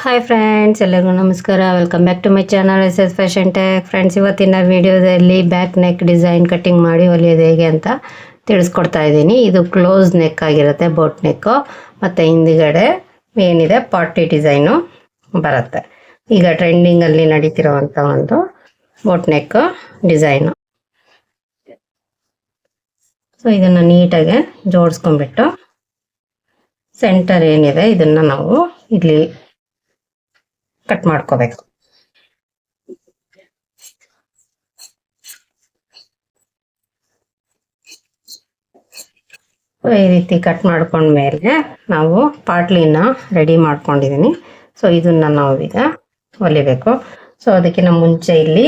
Hi friends ಎಲ್ಲರಿಗೂ ನಮಸ್ಕಾರ. Welcome back to my channel S S fashion track friends ಇವತ್ತಿನ ವಿಡಿಯೋದಲ್ಲಿ ಬ್ಯಾಕ್ ನೆಕ್ ಡಿಸೈನ್ ಕಟ್ಟಿಂಗ್ ಮಾಡಿ ಹೊಲಿಯೋದು ಹೇಗೆ ಅಂತ ತಿಳಿಸ್ಕೊಡ್ತಾ ಇದ್ದೀನಿ. ಇದು ಕ್ಲೋಸ್ ನೆಕ್ ಆಗಿರುತ್ತೆ ಬೋಟ್ ನೆಕ್ಕು ಮತ್ತು ಹಿಂದುಗಡೆ ಏನಿದೆ ಪಾಟಿ ಡಿಸೈನು ಬರುತ್ತೆ. ಈಗ ಟ್ರೆಂಡಿಂಗಲ್ಲಿ ನಡೀತಿರುವಂಥ ಒಂದು ಬೋಟ್ ನೆಕ್ ಡಿಸೈನು ಸೊ ಇದನ್ನು ನೀಟಾಗಿ ಜೋಡಿಸ್ಕೊಂಡ್ಬಿಟ್ಟು ಸೆಂಟರ್ ಏನಿದೆ, ಇದನ್ನು ನಾವು ಇಲ್ಲಿ ಕಟ್ ಮಾಡ್ಕೋಬೇಕು. ಈ ರೀತಿ ಕಟ್ ಮಾಡ್ಕೊಂಡ್ಮೇಲೆ ನಾವು ಪಾಟ್ಲಿನ ರೆಡಿ ಮಾಡ್ಕೊಂಡಿದ್ದೀನಿ ಸೊ ಇದನ್ನ ನಾವು ಈಗ ಹೊಲಿಬೇಕು. ಸೊ ಅದಕ್ಕಿಂತ ಮುಂಚೆ ಇಲ್ಲಿ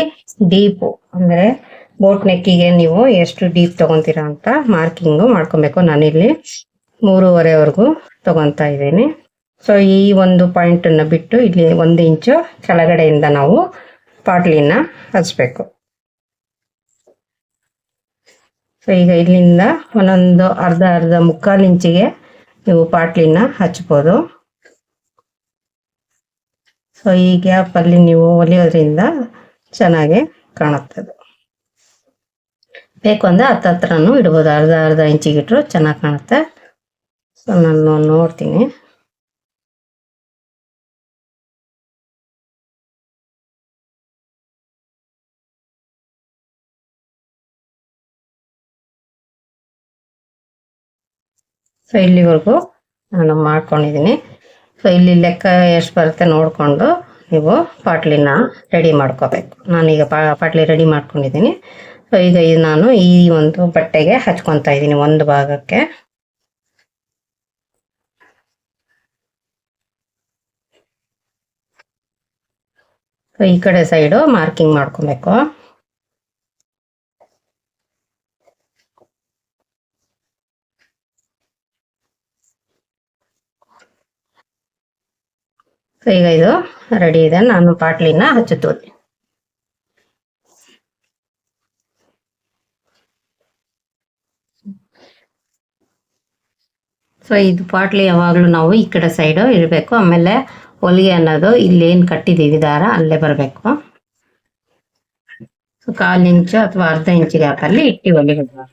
ಡೀಪು, ಅಂದರೆ ಬೋಟ್ ನೆಕ್ಕಿಗೆ ನೀವು ಎಷ್ಟು ಡೀಪ್ ತಗೊಂತೀರಾ ಅಂತ ಮಾರ್ಕಿಂಗು ಮಾಡ್ಕೊಬೇಕು. ನಾನಿಲ್ಲಿ ಮೂರುವರೆವರೆಗೂ ತಗೊಂತಾ ಇದ್ದೀನಿ. ಸೊ ಈ ಒಂದು ಪಾಯಿಂಟನ್ನು ಬಿಟ್ಟು ಇಲ್ಲಿ ಒಂದು ಇಂಚು ಕೆಳಗಡೆಯಿಂದ ನಾವು ಪಾಟ್ಲಿನ ಹಚ್ಚಬೇಕು ಸೊ ಈಗ ಇಲ್ಲಿಂದ ಒಂದೊಂದು ಅರ್ಧ ಅರ್ಧ ಮುಕ್ಕಾಲು ಇಂಚಿಗೆ ನೀವು ಪಾಟ್ಲಿನ ಹಚ್ಬೋದು. ಸೊ ಈ ಗ್ಯಾಪಲ್ಲಿ ನೀವು ಹೊಲಿಯೋದ್ರಿಂದ ಚೆನ್ನಾಗಿ ಕಾಣುತ್ತದೆ. ಬೇಕು ಅಂದರೆ ಹತ್ತತ್ರನೂ ಇಡ್ಬೋದು. ಅರ್ಧ ಅರ್ಧ ಇಂಚಿಗೆ ಇಟ್ಟರು ಚೆನ್ನಾಗಿ ಕಾಣುತ್ತೆ. ಸೊ ನಾನು ನೋಡ್ತೀನಿ. ಸೊ ಇಲ್ಲಿವರೆಗೂ ನಾನು ಮಾಡ್ಕೊಂಡಿದ್ದೀನಿ. ಸೊ ಇಲ್ಲಿ ಲೆಕ್ಕ ಎಷ್ಟು ಬರುತ್ತೆ ನೋಡಿಕೊಂಡು ನೀವು ಪಾಟ್ಲಿನ ರೆಡಿ ಮಾಡ್ಕೋಬೇಕು. ನಾನೀಗ ಪಾ, ಪಾಟ್ಲಿ ರೆಡಿ ಮಾಡ್ಕೊಂಡಿದ್ದೀನಿ. ಸೊ ಈಗ ಇದು ನಾನು ಈ ಒಂದು ಬಟ್ಟೆಗೆ ಹಚ್ಕೊತಾ ಇದ್ದೀನಿ ಒಂದು ಭಾಗಕ್ಕೆ. ಸೊ ಈ ಕಡೆ ಸೈಡು ಮಾರ್ಕಿಂಗ್ ಮಾಡ್ಕೊಬೇಕು ಸೊ ಈಗ ಇದು ರೆಡಿ ಇದೆ. ನಾನು ಪಾಟ್ಲಿನ ಹಚ್ಚುತ್ತೋದೆ ಸೊ ಇದು ಪಾಟ್ಲಿ ಯಾವಾಗಲೂ ನಾವು ಈ ಕಡೆ ಸೈಡು ಇರಬೇಕು. ಆಮೇಲೆ ಹೊಲಿಗೆ ಅನ್ನೋದು ಇಲ್ಲೇನು ಕಟ್ಟಿದ್ದೀವಿ ದಾರ, ಅಲ್ಲೇ ಬರಬೇಕು. ಸೊ ಕಾಲು ಇಂಚು ಅಥವಾ ಅರ್ಧ ಇಂಚು ಗ್ಯಾಪಲ್ಲಿ ಇಟ್ಟು ಹೊಲಿಬೇಕು.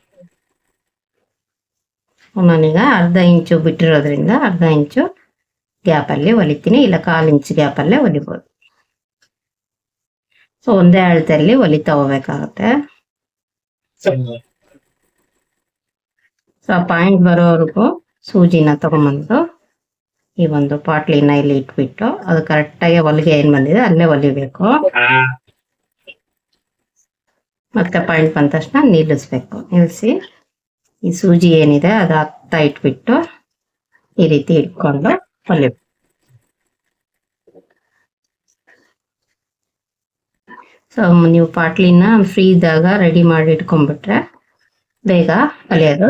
ನಾನೀಗ ಅರ್ಧ ಇಂಚು ಬಿಟ್ಟಿರೋದ್ರಿಂದ ಅರ್ಧ ಇಂಚು ಗ್ಯಾಪಲ್ಲಿ ಹೊಲಿತೀನಿ ಇಲ್ಲ ಕಾಲು ಇಂಚು ಗ್ಯಾಪಲ್ಲೇ ಹೊಲಿಬೋದು ಸೊ ಒಂದೇ ಅಳತೆಯಲ್ಲಿ ಹೊಲಿತಾ ಹೋಗ್ಬೇಕಾಗತ್ತೆ. ಸೊ ಆ ಪಾಯಿಂಟ್ ಬರೋವರೆಗೂ ಸೂಜಿನ ತಗೊಂಬಂದು ಈ ಒಂದು ಪಾಟ್ಲಿನ ಇಲ್ಲಿ ಇಟ್ಬಿಟ್ಟು ಅದು ಕರೆಕ್ಟಾಗಿ ಹೊಲಿಗೆ ಏನ್ ಬಂದಿದೆ ಅಲ್ಲೇ ಹೊಲಿಬೇಕು ಮತ್ತೆ ಪಾಯಿಂಟ್ ಬಂದ ತಕ್ಷಣ ನಿಲ್ಲಿಸ್ಬೇಕು. ನಿಲ್ಲಿಸಿ ಈ ಸೂಜಿ ಏನಿದೆ ಅದು ಹತ್ತ ಇಟ್ಬಿಟ್ಟು ಈ ರೀತಿ ಇಟ್ಕೊಂಡು ಹೊಲಿ ಸೊ ನೀವು ಪಾಟ್ಲಿನ ಫ್ರೀ ಇದ್ದಾಗ ರೆಡಿ ಮಾಡಿ ಇಟ್ಕೊಂಡ್ಬಿಟ್ರೆ ಬೇಗ ಹೊಲಿಯೋದು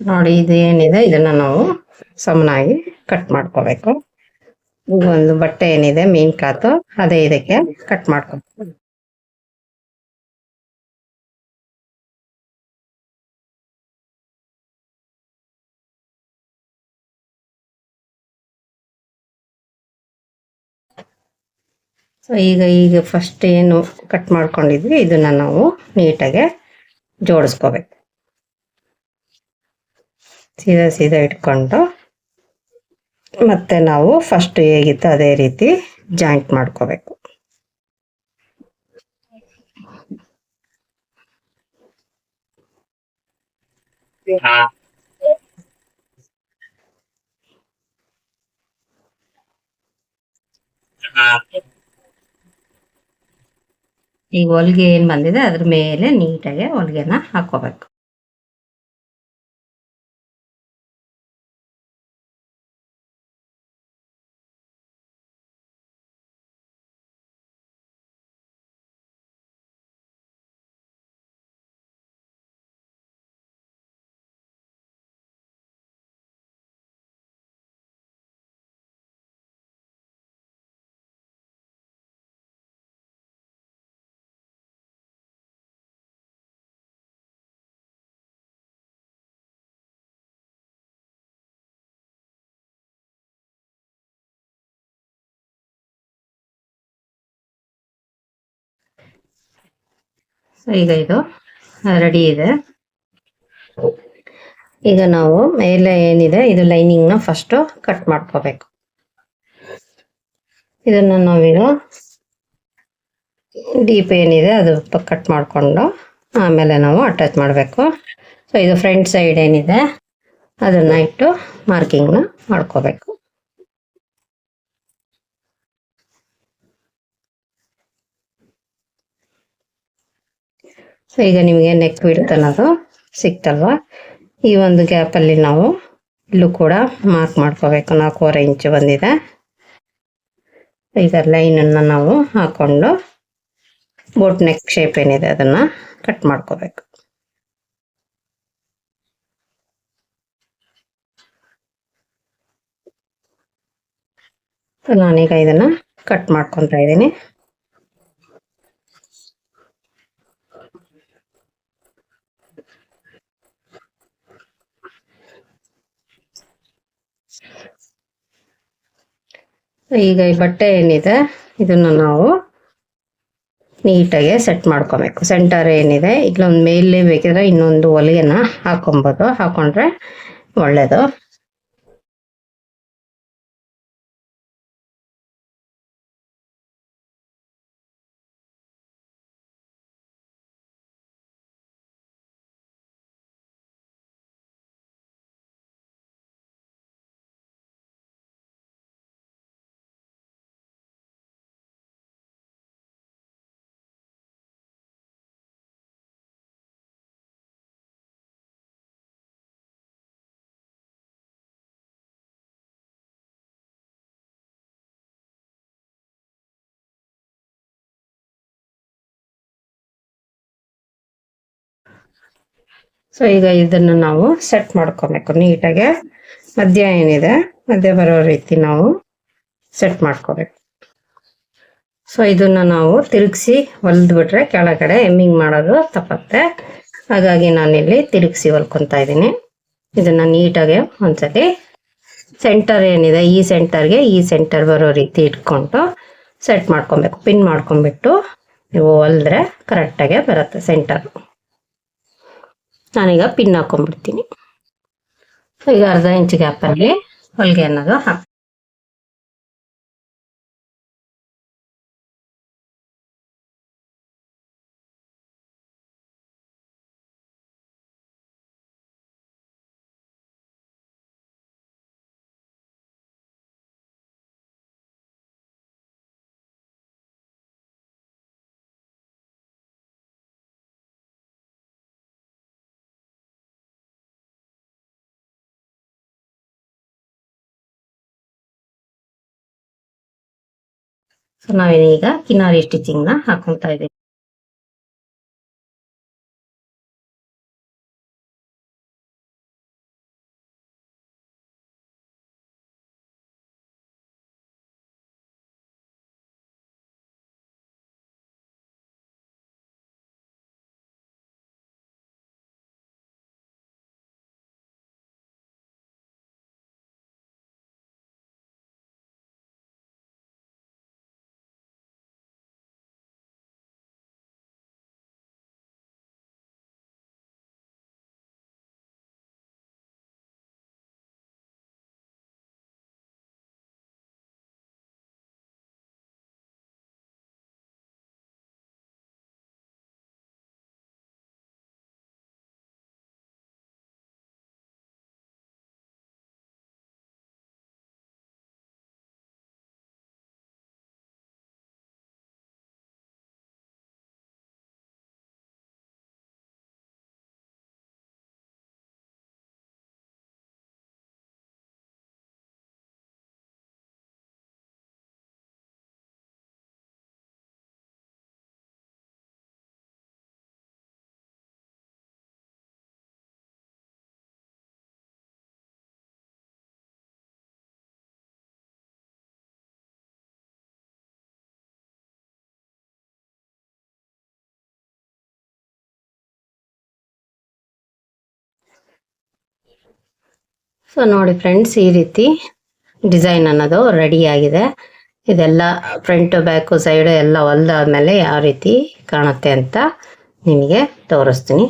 ನೋಡಿ ಇದು ಏನಿದೆ ಇದನ್ನ ನಾವು ಸಮನಾಗಿ ಕಟ್ ಮಾಡ್ಕೋಬೇಕು. ಒಂದು ಬಟ್ಟೆ ಏನಿದೆ ಮೀನ್ ಕಾತು ಅದೇ ಇದಕ್ಕೆ ಕಟ್ ಮಾಡ್ಕೋಬೇಕು. ಸೊ ಈಗ ಈಗ ಫಸ್ಟ್ ಏನು ಕಟ್ ಮಾಡ್ಕೊಂಡಿದ್ವಿ, ಇದನ್ನ ನಾವು ನೀಟಾಗೆ ಜೋಡಿಸ್ಕೋಬೇಕು. ಸೀದಾ ಸೀದಾ ಇಟ್ಕೊಂಡು ಮತ್ತೆ ನಾವು ಫಸ್ಟ್ ಹೇಗಿತ್ತು ಅದೇ ರೀತಿ ಜಾಯಿಂಟ್ ಮಾಡ್ಕೋಬೇಕು. ಈಗ ಹೊಲಿಗೆ ಏನ್ ಬಂದಿದೆ ಅದ್ರ ಮೇಲೆ ನೀಟಾಗಿ ಹೊಲಿಗೆನ ಹಾಕೋಬೇಕು. ಸೊ ಈಗ ಇದು ರೆಡಿ ಇದೆ. ಈಗ ನಾವು ಮೇಲೆ ಏನಿದೆ, ಇದು ಲೈನಿಂಗ್ನ ಫಸ್ಟ್ ಕಟ್ ಮಾಡ್ಕೋಬೇಕು. ಇದನ್ನ ನಾವೀಗ ಡೀಪ್ ಏನಿದೆ, ಅದು ಕಟ್ ಮಾಡಿಕೊಂಡು ಆಮೇಲೆ ನಾವು ಅಟ್ಯಾಚ್ ಮಾಡಬೇಕು. ಸೊ ಇದು ಫ್ರಂಟ್ ಸೈಡ್ ಏನಿದೆ, ಅದನ್ನ ಇಟ್ಟು ಮಾರ್ಕಿಂಗ್ನ ಮಾಡ್ಕೋಬೇಕು. ಸೊ ಈಗ ನಿಮಗೆ ನೆಕ್ ವಿಡ್ತ್ ಅನ್ನೋದು ಸಿಕ್ತಲ್ವಾ? ಈ ಒಂದು ಗ್ಯಾಪಲ್ಲಿ ನಾವು ಇಲ್ಲೂ ಕೂಡ ಮಾರ್ಕ್ ಮಾಡ್ಕೋಬೇಕು. ನಾಲ್ಕೂವರೆ ಇಂಚು ಬಂದಿದೆ. ಈಗ ಲೈನನ್ನು ನಾವು ಹಾಕೊಂಡು ಬೋಟ್ ನೆಕ್ ಶೇಪ್ ಏನಿದೆ ಅದನ್ನ ಕಟ್ ಮಾಡ್ಕೋಬೇಕು. ನಾನೀಗ ಇದನ್ನ ಕಟ್ ಮಾಡ್ಕೊತಾ ಇದ್ದೀನಿ. ಈಗ ಈ ಬಟ್ಟೆ ಏನಿದೆ, ಇದನ್ನ ನಾವು ನೀಟಾಗಿ ಸೆಟ್ ಮಾಡ್ಕೊಬೇಕು. ಸೆಂಟರ್ ಏನಿದೆ, ಇಲ್ಲೊಂದು ಮೇಲೆ ಬೇಕಿದ್ರೆ ಇನ್ನೊಂದು ಹೊಲಿಗೆನ ಹಾಕೊಬೋದು. ಹಾಕೊಂಡ್ರೆ ಒಳ್ಳೇದು. ಸೊ ಈಗ ಇದನ್ನು ನಾವು ಸೆಟ್ ಮಾಡ್ಕೊಬೇಕು. ನೀಟಾಗಿ ಮಧ್ಯ ಏನಿದೆ ಮಧ್ಯ ಬರೋ ರೀತಿ ನಾವು ಸೆಟ್ ಮಾಡ್ಕೋಬೇಕು. ಸೊ ಇದನ್ನ ನಾವು ತಿರುಗಿಸಿ ಹೊಲ್ದು ಬಿಟ್ರೆ ಕೆಳಗಡೆ ಎಮ್ಮಿಂಗ್ ಮಾಡೋದು ತಪ್ಪತ್ತೆ. ಹಾಗಾಗಿ ನಾನಿಲ್ಲಿ ತಿರುಗಿಸಿ ಹೊಲ್ಕೊತಾ ಇದ್ದೀನಿ. ಇದನ್ನ ನೀಟಾಗಿ ಒಂದ್ಸತಿ ಸೆಂಟರ್ ಏನಿದೆ, ಈ ಸೆಂಟರ್ಗೆ ಈ ಸೆಂಟರ್ ಬರೋ ರೀತಿ ಇಟ್ಕೊಂಡು ಸೆಟ್ ಮಾಡ್ಕೊಬೇಕು. ಪಿನ್ ಮಾಡ್ಕೊಂಡ್ಬಿಟ್ಟು ನೀವು ಹೊಲ್ದ್ರೆ ಕರೆಕ್ಟಾಗೆ ಬರುತ್ತೆ ಸೆಂಟರ್ ನಾನೀಗ ಪಿನ್ ಹಾಕೊಂಡ್ಬಿಡ್ತೀನಿ. ಈಗ ಅರ್ಧ ಇಂಚ್ ಗ್ಯಾಪಲ್ಲಿ ಹೊಲಿಗೆ ಅನ್ನೋದು ಹಾಕ್ ಸೊ ನಾವೇನೀಗ ಕಿನಾರಿ ಸ್ಟಿಚಿಂಗ್ನ ಹಾಕೊಂತ ಇದ್ದೀವಿ. ಸೊ ನೋಡಿ ಫ್ರೆಂಡ್ಸ್ ಈ ರೀತಿ ಡಿಸೈನ್ ಅನ್ನೋದು ರೆಡಿ ಆಗಿದೆ ಇದೆಲ್ಲ ಫ್ರಂಟ್ ಬ್ಯಾಕು ಸೈಡ್ ಎಲ್ಲ ಹೊಲ್ದಾದ್ಮೇಲೆ ಯಾವ ರೀತಿ ಕಾಣುತ್ತೆ ಅಂತ ನಿಮಗೆ ತೋರಿಸ್ತೀನಿ.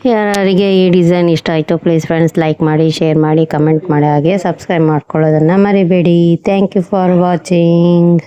ಯಾರಿಗೆ ಈ ಡಿಸೈನ್ ಇಷ್ಟ ಆಯಿತು ಪ್ಲೀಸ್ ಫ್ರೆಂಡ್ಸ್ ಲೈಕ್ ಮಾಡಿ ಶೇರ್ ಮಾಡಿ ಕಮೆಂಟ್ ಮಾಡಿ, ಹಾಗೆ ಸಬ್ಸ್ಕ್ರೈಬ್ ಮಾಡ್ಕೊಳ್ಳೋದನ್ನು ಮರಿಬೇಡಿ. Thank you for watching